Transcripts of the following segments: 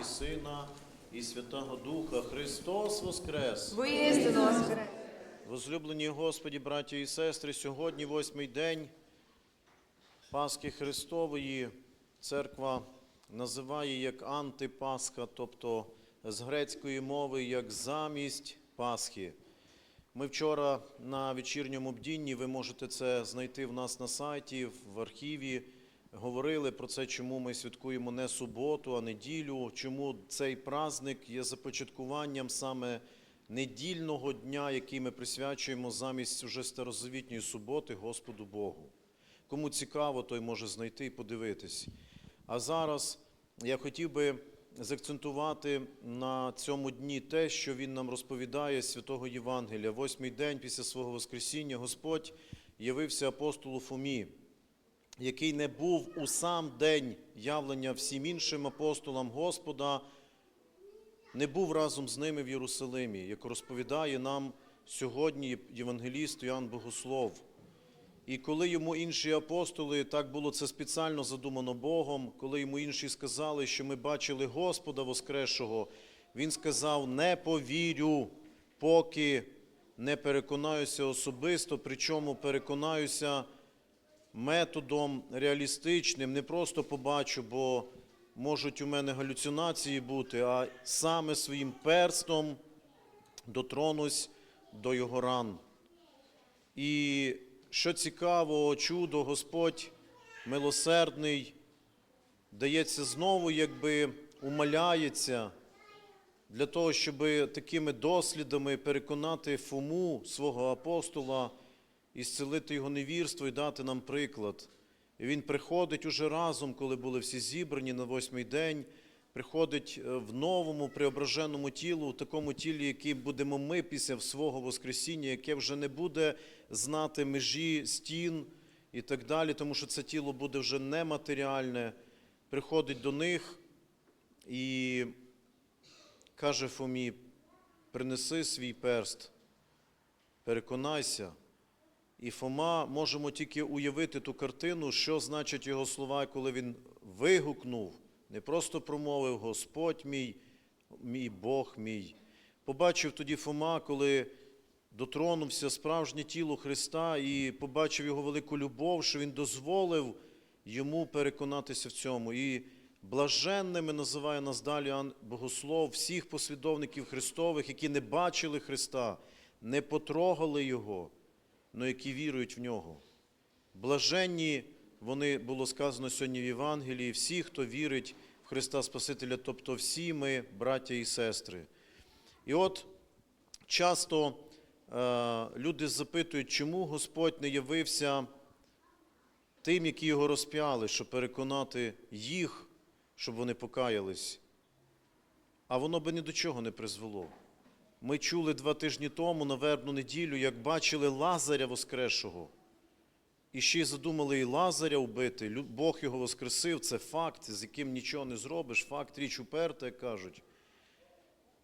і Сина, і Святого Духа. Христос Воскрес! Воістину воскрес! Возлюблені Господі, браті і сестри, сьогодні восьмий день Пасхи Христової церква називає як антипасха, тобто з грецької мови як замість Пасхи. Ми вчора на вечірньому бдінні, ви можете це знайти в нас на сайті, в архіві. Говорили про це, чому ми святкуємо не суботу, а неділю, чому цей праздник є започаткуванням саме недільного дня, який ми присвячуємо замість уже старозавітньої суботи Господу Богу. Кому цікаво, той може знайти і подивитись. А зараз я хотів би заакцентувати на цьому дні те, що він нам розповідає з святого Євангелія. Восьмий день після свого Воскресіння Господь явився апостолу Фомі, який не був у сам день явлення всім іншим апостолам Господа, не був разом з ними в Єрусалимі, як розповідає нам сьогодні євангеліст Іоанн Богослов. І коли йому інші апостоли, так було це спеціально задумано Богом, коли йому інші сказали, що ми бачили Господа Воскресшого, він сказав: не повірю, поки не переконаюся особисто, причому переконаюся методом реалістичним, не просто побачу, бо можуть у мене галюцинації бути, а саме своїм перстом дотронусь до його ран. І що цікаво, чудо, Господь милосердний, дається знову, якби умаляється для того, щоб такими дослідами переконати Фому, свого апостола, і зцілити його невірство і дати нам приклад. І він приходить уже разом, коли були всі зібрані на восьмий день, приходить е, в новому преображеному тілу, в такому тілі, яким будемо ми після свого Воскресіння, яке вже не буде знати межі стін і так далі, тому що це тіло буде вже нематеріальне, приходить до них і каже Фомі, принеси свій перст, переконайся. І Фома можемо тільки уявити ту картину, що значать його слова, коли він вигукнув, не просто промовив Господь мій, мій Бог мій. Побачив тоді Фома, коли дотронувся справжнє тіло Христа і побачив його велику любов, що він дозволив йому переконатися в цьому. І блаженними називає нас далі Богослов всіх послідовників Христових, які не бачили Христа, не потрогали Його але які вірують в нього. Блаженні вони було сказано сьогодні в Євангелії, всі, хто вірить в Христа Спасителя, тобто всі ми, браття і сестри. І от часто е, люди запитують, чому Господь не явився тим, які його розп'яли, щоб переконати їх, щоб вони покаялись. А воно би ні до чого не призвело. Ми чули два тижні тому на вербну неділю, як бачили Лазаря Воскресшого. І ще й задумали і Лазаря вбити. Бог його воскресив, це факт, з яким нічого не зробиш, факт річ уперта, як кажуть.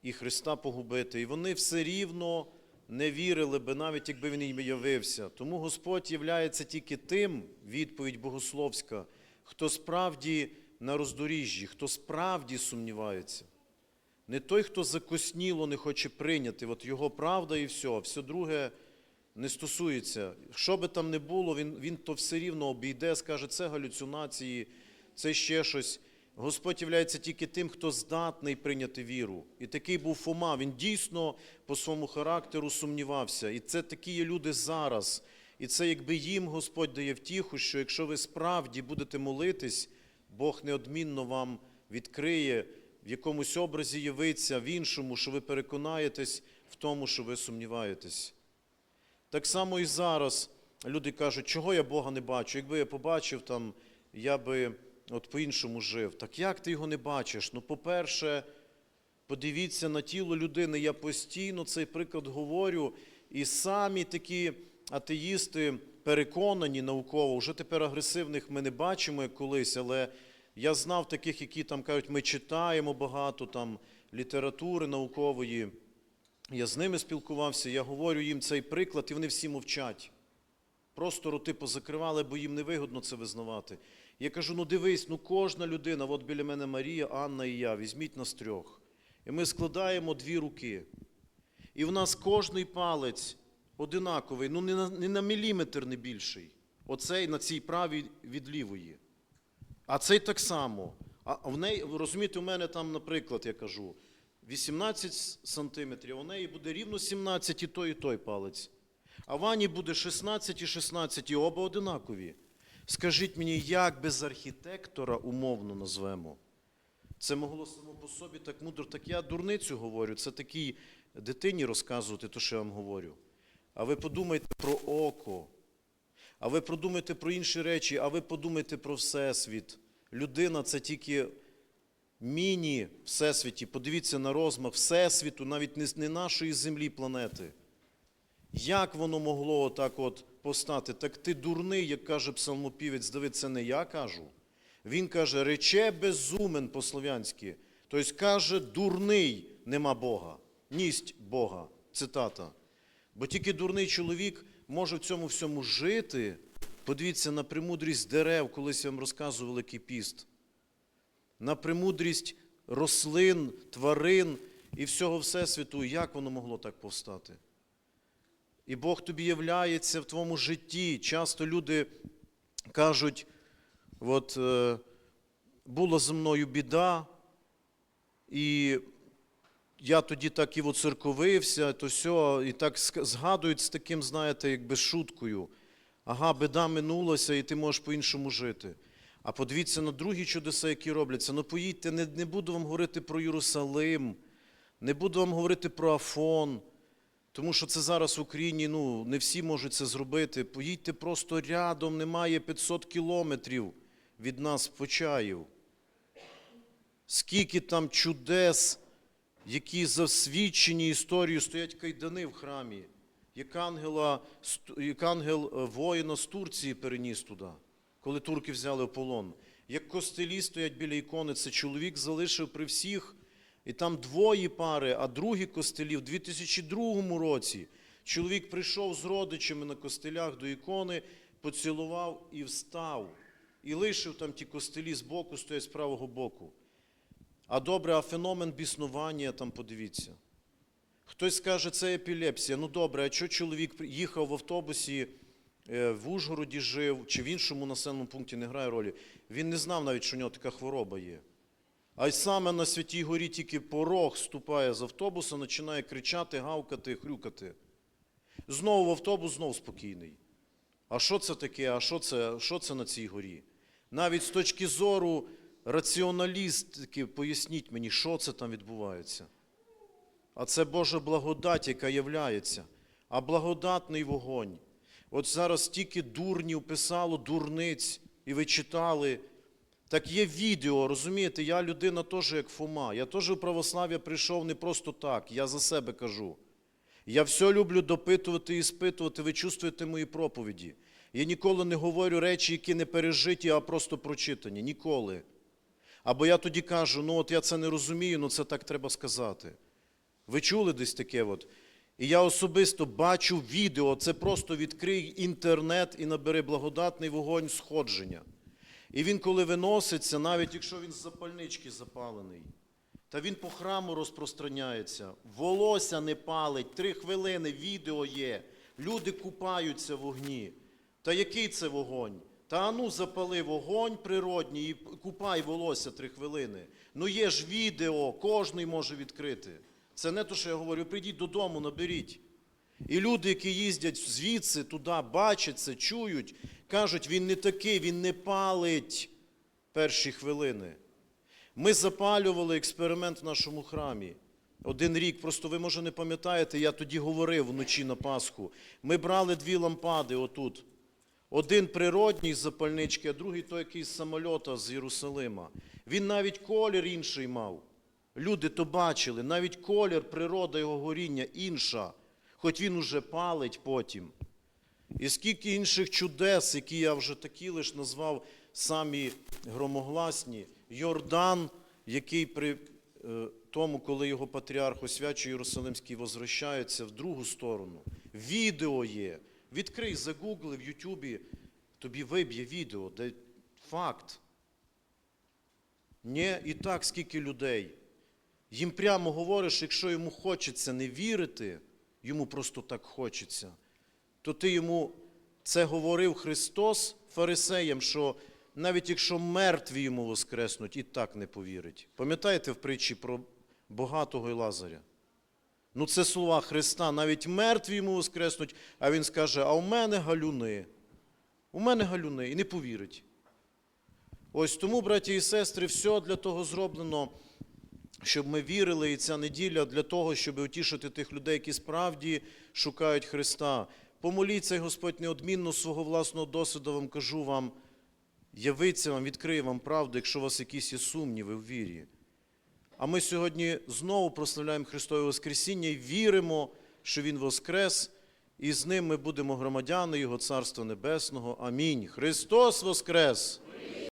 І Христа погубити. І вони все рівно не вірили би, навіть якби він їм явився. Тому Господь являється тільки тим, відповідь богословська, хто справді на роздоріжжі, хто справді сумнівається. Не той, хто закосніло не хоче прийняти, от його правда і все, все друге не стосується. Що би там не було, він, він то все рівно обійде, скаже, це галюцинації, це ще щось. Господь являється тільки тим, хто здатний прийняти віру. І такий був Фома. Він дійсно по своєму характеру сумнівався. І це такі є люди зараз. І це якби їм Господь дає втіху, що якщо ви справді будете молитись, Бог неодмінно вам відкриє в якомусь образі явиться, в іншому, що ви переконаєтесь в тому, що ви сумніваєтесь. Так само і зараз люди кажуть, чого я Бога не бачу. Якби я побачив там, я би от по-іншому жив. Так як ти його не бачиш? Ну, по-перше, подивіться на тіло людини. Я постійно цей приклад говорю, і самі такі атеїсти переконані науково, вже тепер агресивних ми не бачимо як колись, але я знав таких, які там кажуть, ми читаємо багато там літератури наукової. Я з ними спілкувався, я говорю їм цей приклад, і вони всі мовчать. Просто роти позакривали, бо їм невигодно це визнавати. Я кажу: ну дивись, ну кожна людина, от біля мене Марія, Анна і я, візьміть нас трьох. І ми складаємо дві руки. І в нас кожний палець одинаковий, ну не на, не на міліметр не більший. Оцей на цій правій від лівої. А цей так само. А в неї, розумієте, у мене там, наприклад, я кажу, 18 сантиметрів, у неї буде рівно 17 і той, і той палець. А Вані буде 16 і 16, і оба одинакові. Скажіть мені, як без архітектора умовно назвемо? Це могло само по собі так мудро. Так я дурницю говорю, це такій дитині розказувати, то, що я вам говорю. А ви подумайте про око, а ви подумайте про інші речі, а ви подумайте про Всесвіт. Людина це тільки міні Всесвіті. Подивіться на розмах Всесвіту, навіть не, нашої землі планети. Як воно могло отак от постати? Так ти дурний, як каже псалмопівець це не я кажу. Він каже, рече безумен по-слов'янськи. Тобто каже, дурний нема Бога, ність Бога. Цитата. Бо тільки дурний чоловік може в цьому всьому жити. Подивіться на премудрість дерев, колись я вам розказував Великий піст. На премудрість рослин, тварин і всього Всесвіту, як воно могло так повстати? І Бог тобі являється в твоєму житті. Часто люди кажуть, от е, була зі мною біда, і я тоді так і воцерковився, то все, і так згадують з таким, знаєте, якби шуткою. Ага, біда минулася, і ти можеш по-іншому жити. А подивіться на другі чудеса, які робляться. Ну поїдьте, не, не буду вам говорити про Єрусалим, не буду вам говорити про Афон. Тому що це зараз в Україні, ну, не всі можуть це зробити. Поїдьте просто рядом, немає 500 кілометрів від нас Почаїв. Скільки там чудес, які засвідчені історією, стоять кайдани в храмі, як, ангела, як ангел е, воїна з Турції переніс туди, коли турки взяли полон. Як костелі стоять біля ікони, це чоловік залишив при всіх, і там двоє пари, а другі костелі в 2002 році. Чоловік прийшов з родичами на костелях до ікони, поцілував і встав. І лишив там ті костелі з боку, стоять з правого боку. А добре, а феномен біснування там подивіться. Хтось скаже, це епілепсія. Ну добре, а що чоловік їхав в автобусі, е, в Ужгороді жив, чи в іншому населеному пункті не грає ролі. Він не знав навіть, що у нього така хвороба є. А й саме на Святій Горі тільки порог ступає з автобуса, починає кричати, гавкати, хрюкати. Знову в автобус, знову спокійний. А що це таке? А що це, що це на цій горі? Навіть з точки зору раціоналістики, поясніть мені, що це там відбувається. А це Божа благодать, яка являється. А благодатний вогонь. От зараз стільки дурнів писало, дурниць, і ви читали. Так є відео, розумієте, я людина теж як Фома. Я теж в православ'я прийшов не просто так, я за себе кажу. Я все люблю допитувати і спитувати, ви чувствуєте мої проповіді. Я ніколи не говорю речі, які не пережиті, а просто прочитані. Ніколи. Або я тоді кажу, ну от я це не розумію, ну це так треба сказати. Ви чули десь таке? от? І я особисто бачу відео, це просто відкрий інтернет і набери благодатний вогонь сходження. І він, коли виноситься, навіть якщо він з запальнички запалений, та він по храму розпространяється, волосся не палить, три хвилини, відео є, люди купаються в вогні. Та який це вогонь? Та ану запали вогонь природній і купай волосся три хвилини. Ну є ж відео, кожний може відкрити. Це не те, що я говорю, прийдіть додому, наберіть. І люди, які їздять звідси туди, бачать це, чують, кажуть, він не такий, він не палить перші хвилини. Ми запалювали експеримент в нашому храмі. Один рік, просто ви, може, не пам'ятаєте, я тоді говорив вночі на Пасху. Ми брали дві лампади отут. Один природній з запальнички, а другий той якийсь з самольота з Єрусалима. Він навіть колір інший мав. Люди то бачили, навіть колір, природа його горіння інша, хоч він уже палить потім. І скільки інших чудес, які я вже такі лиш назвав самі громогласні. Йордан, який при е, тому, коли його патріарх освячує Єрусалимський, возвращається в другу сторону. Відео є. Відкрий, загугли в Ютубі, тобі виб'є відео, де Факт. Ні, і так скільки людей. Їм прямо говориш, якщо йому хочеться не вірити, йому просто так хочеться, то ти йому це говорив Христос фарисеям, що навіть якщо мертві йому воскреснуть, і так не повірить. Пам'ятаєте в притчі про богатого і Лазаря? Ну, це слова Христа, навіть мертві йому воскреснуть, а він скаже: а у мене галюни. У мене галюни, і не повірить. Ось тому, браті і сестри, все для того зроблено, щоб ми вірили, і ця неділя для того, щоб утішити тих людей, які справді шукають Христа. Помоліться, і Господь неодмінно свого власного досвіду вам кажу вам, явиться вам, відкриє вам правду, якщо у вас якісь є сумніви в вірі. А ми сьогодні знову прославляємо Христове Воскресіння і віримо, що Він воскрес, і з ним ми будемо громадяни Його Царства Небесного. Амінь. Христос Воскрес!